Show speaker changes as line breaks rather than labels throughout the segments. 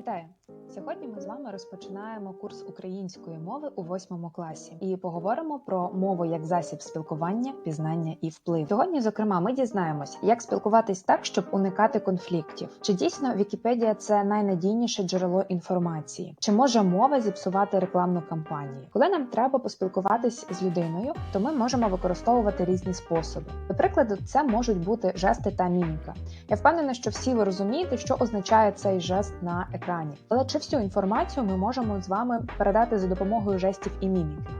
Вітаю! Сьогодні ми з вами розпочинаємо курс української мови у восьмому класі і поговоримо про мову як засіб спілкування, пізнання і вплив. Сьогодні, зокрема, ми дізнаємось, як спілкуватись так, щоб уникати конфліктів. Чи дійсно Вікіпедія це найнадійніше джерело інформації? Чи може мова зіпсувати рекламну кампанію? Коли нам треба поспілкуватись з людиною, то ми можемо використовувати різні способи. До прикладу, це можуть бути жести та міміка. Я впевнена, що всі ви розумієте, що означає цей жест на екрані. Але чи всю інформацію ми можемо з вами передати за допомогою жестів і міміки?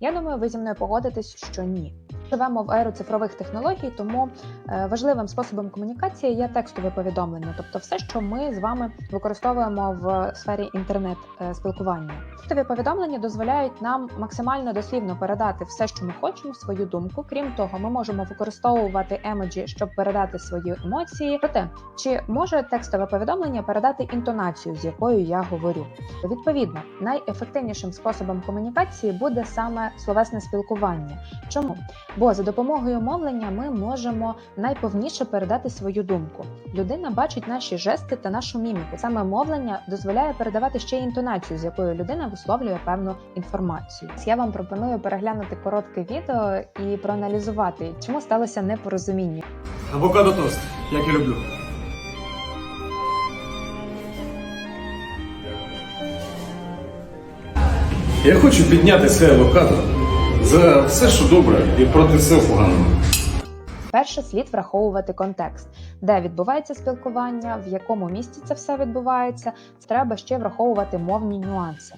Я думаю, ви зі мною погодитесь, що ні. Живемо в еру цифрових технологій, тому е, важливим способом комунікації є текстове повідомлення, тобто все, що ми з вами використовуємо в сфері інтернет е. Текстові повідомлення дозволяють нам максимально дослівно передати все, що ми хочемо, свою думку. Крім того, ми можемо використовувати емоджі, щоб передати свої емоції. Проте, чи може текстове повідомлення передати інтонацію, з якою я говорю? Відповідно, найефективнішим способом комунікації буде саме словесне спілкування. Чому? Бо за допомогою мовлення ми можемо найповніше передати свою думку. Людина бачить наші жести та нашу міміку. Саме мовлення дозволяє передавати ще й інтонацію, з якою людина висловлює певну інформацію. Я вам пропоную переглянути коротке відео і проаналізувати, чому сталося непорозуміння.
Авокадо тост, як я люблю. Я хочу підняти це авокадо за все, що добре, і проти все поганого.
Перше слід враховувати контекст, де відбувається спілкування, в якому місці це все відбувається. Треба ще враховувати мовні нюанси.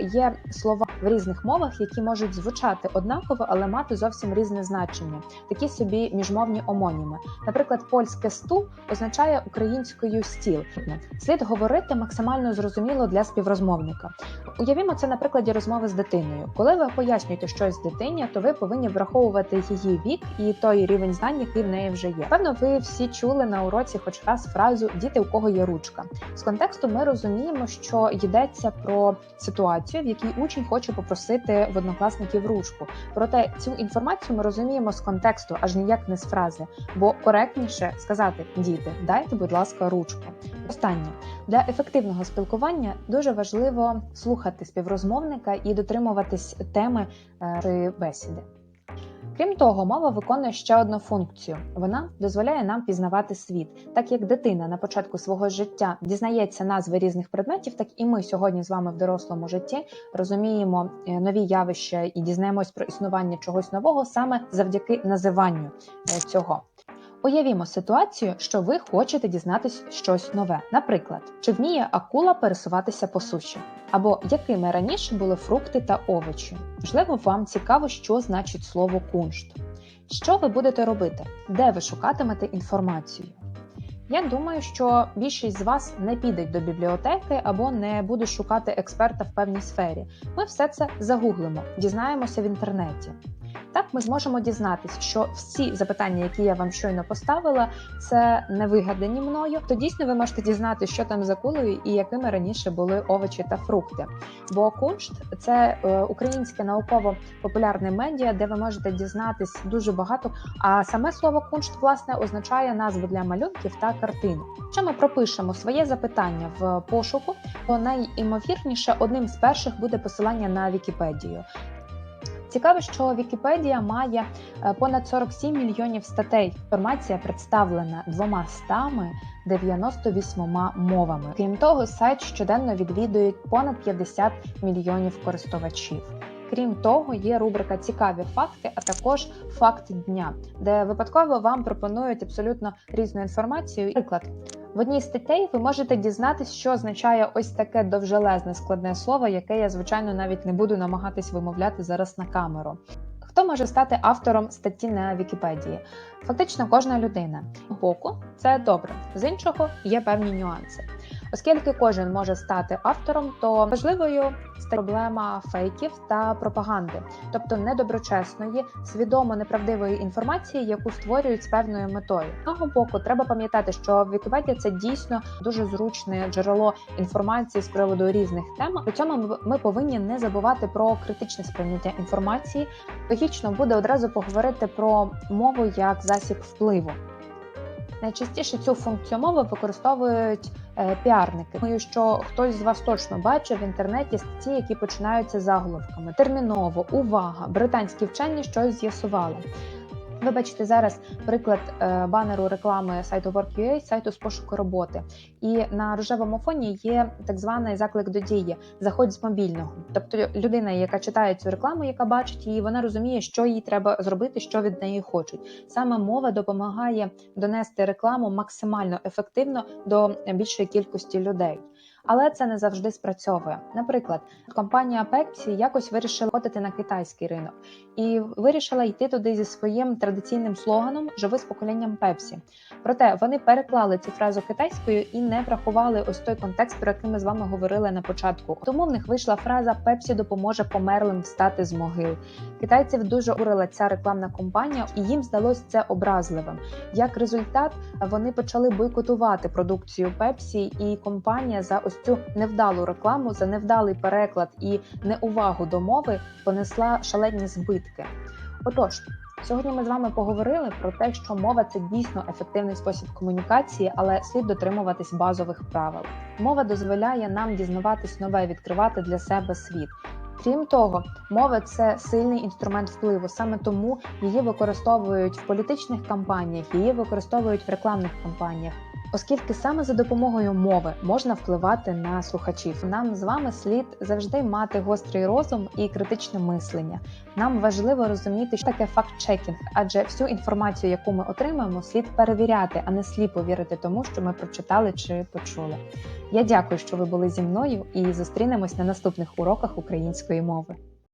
Є слова в різних мовах, які можуть звучати однаково, але мати зовсім різне значення, такі собі міжмовні омоніми. Наприклад, польське стул означає українською стіл. Слід говорити максимально зрозуміло для співрозмовника. Уявімо це на прикладі розмови з дитиною. Коли ви пояснюєте щось дитині, то ви повинні враховувати її вік і той рівень знань, який в неї вже є. Певно, ви всі чули на уроці хоч раз фразу Діти, у кого є ручка. З контексту ми розуміємо, що йдеться про ситуацію, в якій учень хоче попросити в однокласників ручку. Проте цю інформацію ми розуміємо з контексту, аж ніяк не з фрази, бо коректніше сказати діти, дайте, будь ласка, ручку. Останнє для ефективного спілкування дуже важливо слухати співрозмовника і дотримуватись теми е, бесіди. Крім того, мова виконує ще одну функцію: вона дозволяє нам пізнавати світ. Так як дитина на початку свого життя дізнається назви різних предметів, так і ми сьогодні з вами в дорослому житті розуміємо е, нові явища і дізнаємось про існування чогось нового саме завдяки називанню е, цього. Уявімо ситуацію, що ви хочете дізнатись щось нове. Наприклад, чи вміє акула пересуватися по суші, або якими раніше були фрукти та овочі. Можливо, вам цікаво, що значить слово куншт. Що ви будете робити? Де ви шукатимете інформацію? Я думаю, що більшість з вас не підуть до бібліотеки або не будуть шукати експерта в певній сфері. Ми все це загуглимо, дізнаємося в інтернеті. Так, ми зможемо дізнатися, що всі запитання, які я вам щойно поставила, це не вигадані мною. То дійсно ви можете дізнатися, що там за кулею і якими раніше були овочі та фрукти. Бо куншт це е, українське науково-популярне медіа, де ви можете дізнатись дуже багато. А саме слово куншт власне означає назву для малюнків та картин. Якщо ми пропишемо своє запитання в пошуку, то найімовірніше одним з перших буде посилання на Вікіпедію. Цікаво, що Вікіпедія має е, понад 47 мільйонів статей. Інформація представлена 298 мовами. Крім того, сайт щоденно відвідують понад 50 мільйонів користувачів. Крім того, є рубрика Цікаві факти, а також факт дня, де випадково вам пропонують абсолютно різну інформацію. Наприклад, в одній статей ви можете дізнатись, що означає ось таке довжелезне складне слово, яке я, звичайно, навіть не буду намагатись вимовляти зараз на камеру. Хто може стати автором статті на Вікіпедії? Фактично кожна людина. Боку це добре, з іншого є певні нюанси. Оскільки кожен може стати автором, то важливою стає проблема фейків та пропаганди, тобто недоброчесної, свідомо неправдивої інформації, яку створюють з певною метою. З одного боку, треба пам'ятати, що Вікіпедія це дійсно дуже зручне джерело інформації з приводу різних тем. При цьому ми повинні не забувати про критичне сприйняття інформації. Логічно буде одразу поговорити про мову як засіб впливу. Найчастіше цю функцію мови використовують піарники. Думаю, що хтось з вас точно бачив в інтернеті статті, які починаються заголовками. Терміново, увага! Британські вчені щось з'ясували. Ви бачите зараз приклад е, банеру реклами сайту Work.ua, сайту з пошуку роботи. І на рожевому фоні є так званий заклик до дії заходь з мобільного. Тобто людина, яка читає цю рекламу, яка бачить її, вона розуміє, що їй треба зробити, що від неї хочуть. Саме мова допомагає донести рекламу максимально ефективно до більшої кількості людей. Але це не завжди спрацьовує. Наприклад, компанія Pepsi якось вирішила ходити на китайський ринок і вирішила йти туди зі своїм традиційним слоганом Живи з поколінням Пепсі. Проте вони переклали цю фразу китайською і не врахували ось той контекст, про який ми з вами говорили на початку. Тому в них вийшла фраза Пепсі допоможе померлим встати з могил. Китайців дуже урила ця рекламна кампанія, і їм здалось це образливим. Як результат, вони почали бойкотувати продукцію Пепсі, і компанія за ось цю невдалу рекламу, за невдалий переклад і неувагу до мови понесла шалені збитки. Отож. Сьогодні ми з вами поговорили про те, що мова це дійсно ефективний спосіб комунікації, але слід дотримуватись базових правил. Мова дозволяє нам дізнаватись нове, відкривати для себе світ. Крім того, мова це сильний інструмент впливу. Саме тому її використовують в політичних кампаніях, її використовують в рекламних кампаніях. Оскільки саме за допомогою мови можна впливати на слухачів, нам з вами слід завжди мати гострий розум і критичне мислення. Нам важливо розуміти, що таке факт-чекінг, адже всю інформацію, яку ми отримаємо, слід перевіряти, а не сліпо вірити тому, що ми прочитали чи почули. Я дякую, що ви були зі мною, і зустрінемось на наступних уроках української мови.